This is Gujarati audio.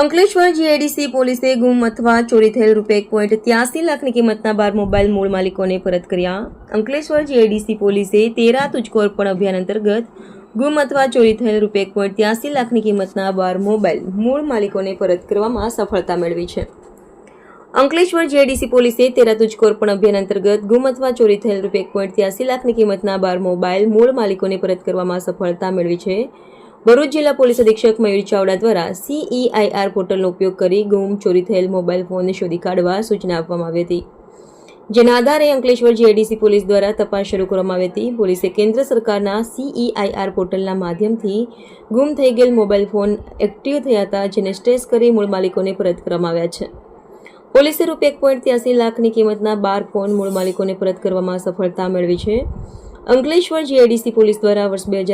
અંકલેશ્વર જીઆઈડીસી પોલીસે ગુમ અથવા ચોરી થયેલ રૂપિયા એક પોઈન્ટ ત્યાસી લાખની કિંમતના બાર મોબાઈલ મૂળ માલિકોને પરત કર્યા. અંકલેશ્વર જીઆઈડીસી પોલીસે તેરા તુજકો અર્પણ અભિયાન અંતર્ગત ગુમ અથવા ચોરી થયેલ રૂપિયા એક પોઈન્ટ ત્યાસી લાખની કિંમતના બાર મોબાઈલ મૂળ માલિકોને પરત કરવામાં સફળતા મેળવી છે. અંકલેશ્વર જીઆઈડીસી પોલીસે તેરા તુજકોર પણ અભિયાન અંતર્ગત ગુમ અથવા ચોરી થયેલ રૂપિયા એક પોઈન્ટ ત્યાસી લાખની કિંમતના બાર મોબાઈલ મૂળ માલિકોને પરત કરવામાં સફળતા મેળવી છે. ભરૂચ જિલ્લા પોલીસ અધિક્ષક મયુર ચાવડા દ્વારા સીઈઆઈઆર પોર્ટલનો ઉપયોગ કરી ગુમ, ચોરી થયેલ મોબાઈલ ફોન શોધી કાઢવા સૂચના આપવામાં આવી હતી. જેના આધારે અંકલેશ્વર જીઆઈડીસી પોલીસ દ્વારા તપાસ શરૂ કરવામાં આવી હતી. પોલીસે કેન્દ્ર સરકારના સીઈઆઈઆર પોર્ટલના માધ્યમથી ગુમ થઈ ગયેલ મોબાઈલ ફોન એક્ટિવ થયા હતા, જેને સ્ટ્રેસ કરી મૂળ માલિકોને પરત કરવામાં આવ્યા છે. પોલીસે રૂપિયા એક પોઈન્ટ ત્યાસી લાખની કિંમતના બાર ફોન મૂળ માલિકોને પરત કરવામાં સફળતા મેળવી છે. અંકલેશ્વર જીઆઈડીસી પોલીસ દ્વારા વર્ષ બે હજાર